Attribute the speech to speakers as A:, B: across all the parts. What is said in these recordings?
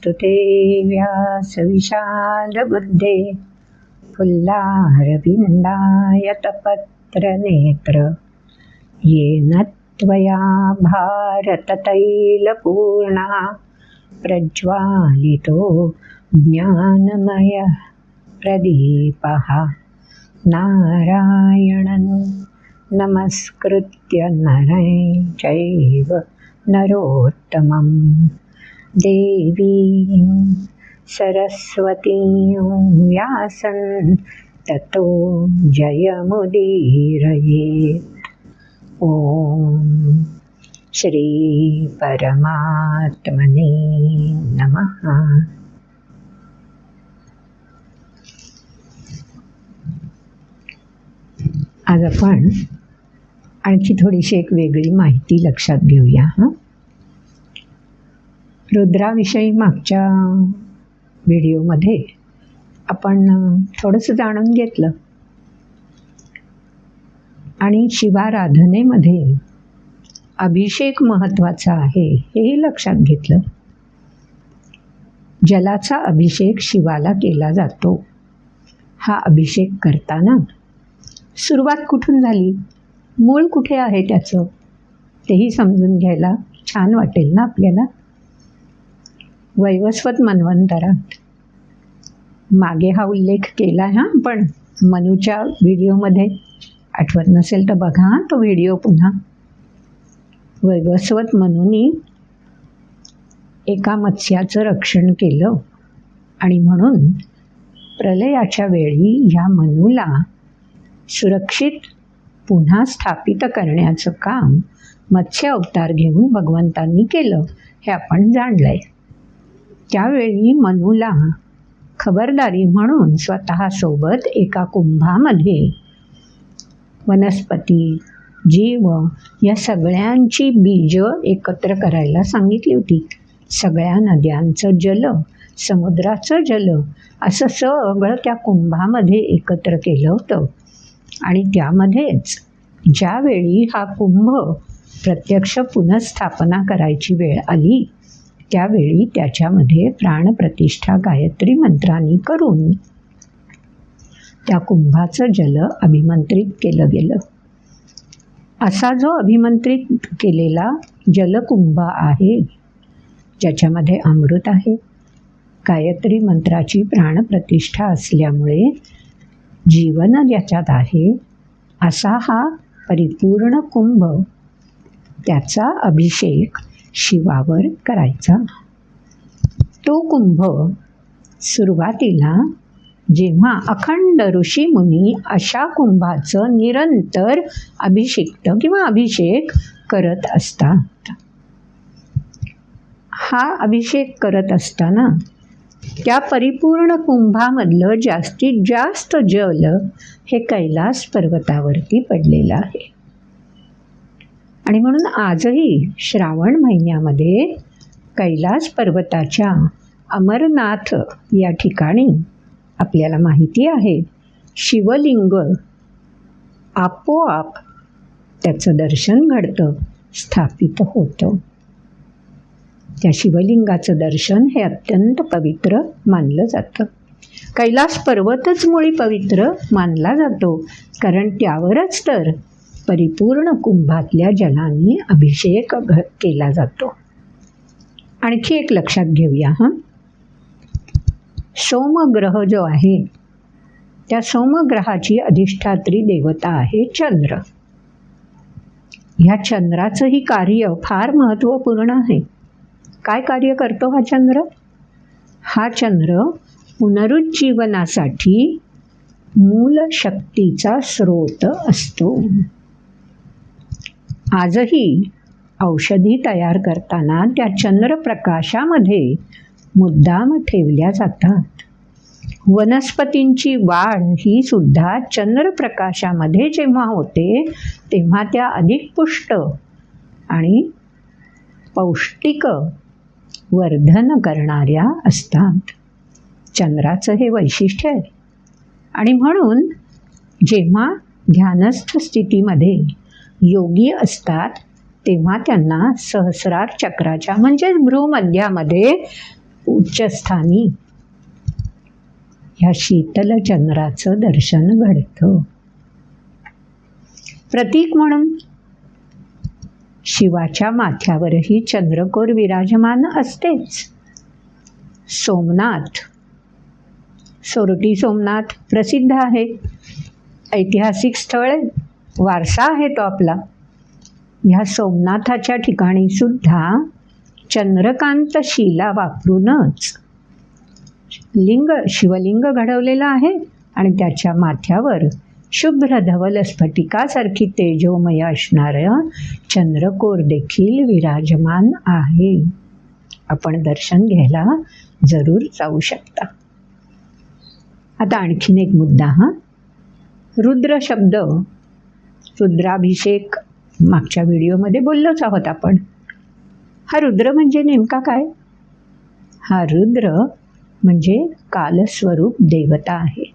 A: नमोऽस्तु ते व्यासविशालबुद्धे फुल्लारविन्दायतपत्रनेत्र येन त्वया भारततैलपूर्णा प्रज्वालितो ज्ञानमयः प्रदीपः। नारायणं नमस्कृत्य नरै चैव नरोत्तमम्। देवीं सरस्वतीं व्यासन ततो जयमुदीरयेत्। ॐ श्रीपरमात्मने नमः। आज आपण आणखी थोडीशी एक वेगळी माहिती लक्षात घेऊया हां? रुद्राविषयी मागच्या व्हिडिओमध्ये आपण थोडंसं जाणून घेतलं. आणि शिवाराधनेमध्ये अभिषेक महत्त्वाचा आहे हेही लक्षात घेतलं. जलाचा अभिषेक शिवाला केला जातो. हा अभिषेक करताना सुरुवात कुठून झाली? मूळ कुठे आहे त्याचं? तेही समजून घ्यायला छान वाटेल ना आपल्याला? वैवस्वत मन्वंतरात. मागे हा उल्लेख केला हा हां पण मनूच्या व्हिडिओमध्ये आठवत नसेल तर बघा हां तो व्हिडिओ पुन्हा. वैवस्वत मनूनी एका मत्स्याचं रक्षण केलं आणि म्हणून प्रलयाच्या वेळी ह्या मनूला सुरक्षित पुन्हा स्थापित करण्याचं काम मत्स्य अवतार घेऊन भगवंतांनी केलं हे आपण जाणलं आहे त्यावेळी मनूला खबरदारी म्हणून स्वतःसोबत एका कुंभामध्ये. वनस्पती जीव या सगळ्यांची बीज एकत्र करायला सांगितली होती. सगळ्या नद्यांचं जल समुद्राचं जल असं सगळं त्या कुंभामध्ये एकत्र केलं होतं. आणि त्यामध्येच ज्यावेळी हा कुंभ प्रत्यक्ष पुनर्स्थापना करायची वेळ आली त्यावेळी त्याच्यामध्ये प्राणप्रतिष्ठा गायत्री मंत्रांनी करून त्या कुंभाचं जल अभिमंत्रित केलं गेलं. असा जो अभिमंत्रित केलेला जलकुंभ आहे ज्याच्यामध्ये अमृत आहे गायत्री मंत्राची प्राणप्रतिष्ठा असल्यामुळे जीवन ज्याच्यात आहे असा हा परिपूर्ण कुंभ त्याचा अभिषेक शिवावर करायचा. तो कुंभ सुरुवातीला जेव्हा अखंड ऋषी मुनी अशा कुंभाचं निरंतर अभिषिक्त किंवा अभिषेक करत असतात. हा अभिषेक करत असताना त्या परिपूर्ण कुंभामधलं जास्तीत जास्त जल हे कैलास पर्वतावरती पडलेलं आहे. आणि म्हणून आजही श्रावण महिन्यामध्ये कैलास पर्वताच्या अमरनाथ या ठिकाणी आपल्याला माहिती आहे. शिवलिंग आपोआप त्याचं दर्शन घडतं स्थापित होतं. त्या शिवलिंगाचं दर्शन हे अत्यंत पवित्र मानलं जातं. कैलास पर्वतच मुळी पवित्र मानला जातो. कारण त्यावरच तर परिपूर्ण कुंभातल्या जलाने अभिषेक घ केला जातो. आणखी एक लक्षात घेऊया हां? सोमग्रह जो आहे त्या सोमग्रहाची अधिष्ठात्री देवता आहे चंद्र. ह्या चंद्राचंही कार्य फार महत्त्वपूर्ण आहे. काय कार्य करतो हा चंद्र? हा चंद्र पुनरुज्जीवनासाठी मूल शक्तीचा स्रोत असतो. आजही औषधी तयार करताना त्या चंद्रप्रकाशामध्ये मुद्दाम ठेवल्या जातात. वनस्पतींची वाढ ही सुद्धा चंद्रप्रकाशामध्ये जेव्हा होते तेव्हा त्या अधिक पुष्ट आणि पौष्टिक वर्धन करणाऱ्या असतात. चंद्राचं हे वैशिष्ट्य आहे. आणि म्हणून जेव्हा ध्यानस्थ स्थितीमध्ये योगी असतात तेव्हा त्यांना सहस्रार चक्राच्या म्हणजेच भ्रूमध्यामध्ये उच्चस्थानी ह्या शीतल चंद्राचं दर्शन घडतं. प्रतीक म्हणून शिवाच्या माथ्यावरही चंद्रकोर विराजमान असतेच. सोमनाथ सोरटी सोमनाथ प्रसिद्ध आहे. ऐतिहासिक स्थळ आहे. वारसा आहे तो आपला. ह्या सोमनाथाच्या ठिकाणी सुद्धा चंद्रकांत शिला वापरूनच लिंग शिवलिंग घडवलेलं आहे आणि त्याच्या माथ्यावर शुभ्र धवल स्फटिकासारखी तेजोमय असणारं चंद्रकोर देखील विराजमान आहे. आपण दर्शन घ्यायला जरूर जाऊ शकता. आता आणखीन एक मुद्दा हा. रुद्र शब्द रुद्राभिषेक मागच्या व्हिडिओमध्ये बोललोच आहोत आपण. हा रुद्र म्हणजे नेमका काय? हा रुद्र म्हणजे कालस्वरूप देवता आहे.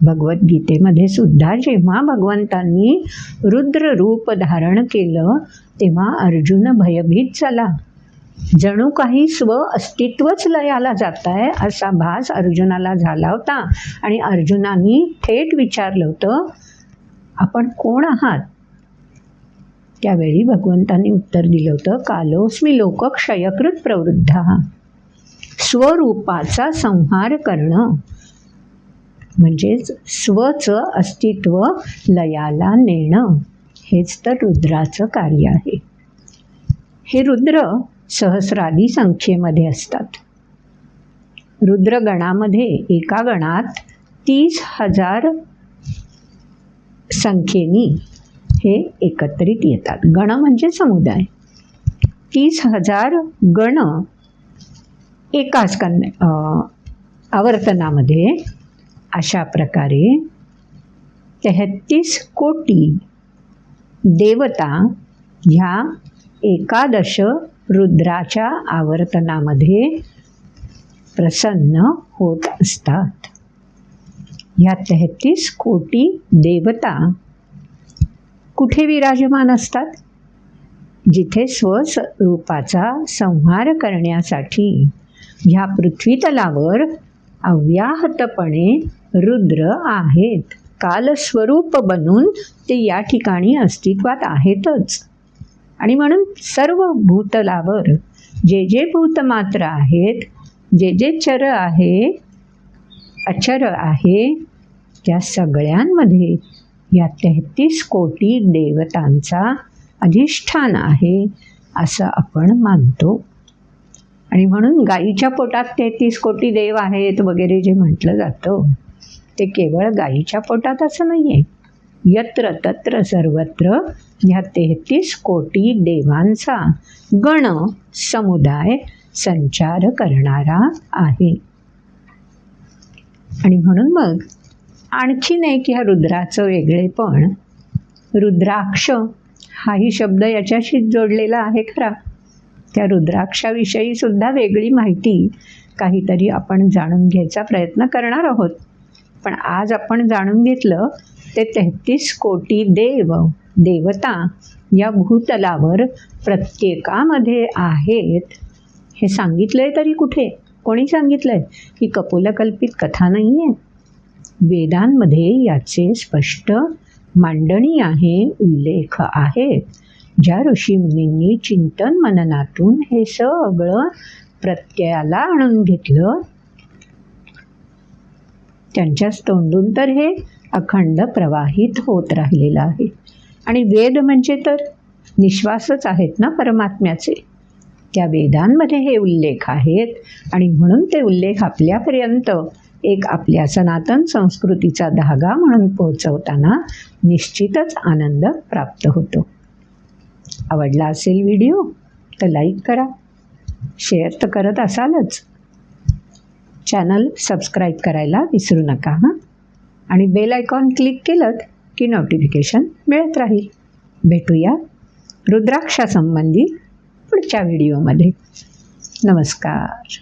A: भगवद्गीतेमध्ये सुद्धा जेव्हा भगवंतांनी रुद्र रूप धारण केलं तेव्हा अर्जुन भयभीत झाला. जणू काही स्व अस्तित्वच लयाला जात आहे असा भास अर्जुनाला झाला होता आणि अर्जुनानी थेट विचारलं होतं आपण कोण आहात? त्यावेळी भगवंतांनी उत्तर दिलं होतं कालोस्मी लोक क्षयकृत प्रवृद्ध स्वरूपाचा संहार करणं. म्हणजेच स्वचं अस्तित्व लयाला नेणं. हेच तर रुद्राचं कार्य आहे. हे रुद्र सहस्रादी संख्येमध्ये असतात. रुद्रगणामध्ये एका गणात तीस हजार संख्येनी हे एकत्रित येतात. गण म्हणजे समुदाय. तीस हजार गण एकाच कन्या आवर्तनामध्ये अशा प्रकारे तेहत्तीस कोटी देवता ह्या एकादश रुद्राच्या आवर्तनामध्ये प्रसन्न होत असतात. ह्या तेहतीस कोटी देवता कुठे विराजमान असतात? जिथे स्वस्वरूपाचा संहार करण्यासाठी ह्या पृथ्वीतलावर अव्याहतपणे रुद्र आहेत. कालस्वरूप बनून ते या ठिकाणी अस्तित्वात आहेतच. आणि म्हणून सर्व भूतलावर जे जे भूतमात्र आहेत जे जे चर आहे अचर आहे त्या सगळ्यांमध्ये. या तेहतीस कोटी देवतांचा अधिष्ठान आहे असं आपण मानतो. आणि म्हणून गाईच्या पोटात तेहतीस कोटी देव आहेत वगैरे जे म्हटलं जातं ते केवळ गाईच्या पोटात असं नाही आहे यत्र तत्र सर्वत्र ह्या तेहतीस कोटी देवांचा गण समुदाय संचार करणारा आहे. आणि म्हणून मग आणखीन एक ह्या रुद्राचं वेगळेपण. रुद्राक्ष हाही शब्द याच्याशी जोडलेला आहे खरा. त्या रुद्राक्षाविषयी सुद्धा वेगळी माहिती काहीतरी आपण जाणून घ्यायचा प्रयत्न करणार आहोत. पण आज आपण जाणून घेतलं ते तेहतीस कोटी देव देवता या भूतलावर प्रत्येकामध्ये आहेत. हे सांगितलं आहे तरी कुठे? कोणी सांगितलं आहे ही कपोलकल्पित कथा नाही आहे वेदांमध्ये याचे स्पष्ट मांडणी आहे उल्लेख आहे. ज्या ऋषीमुनींनी चिंतन मननातून हे सगळं प्रत्ययाला आणून घेतलं त्यांच्याच तोंडून तर हे अखंड प्रवाहित होत राहिलेलं आहे. आणि वेद म्हणजे तर निश्वासच आहेत ना परमात्म्याचे? त्या वेदांमध्ये हे उल्लेख आहेत. आणि म्हणून ते उल्लेख आपल्यापर्यंत एक आपल्या सनातन संस्कृतीचा धागा म्हणून पोहोचवताना निश्चितच आनंद प्राप्त होतो. आवडला असेल व्हिडिओ तर लाईक करा. शेअर तर करत असालच. चॅनल सबस्क्राईब करायला विसरू नका हां? आणि बेल आयकॉन क्लिक केलं की नोटिफिकेशन मिळत राहील. भेटूया रुद्राक्षासंबंधी पुढच्या व्हिडिओमध्ये. नमस्कार.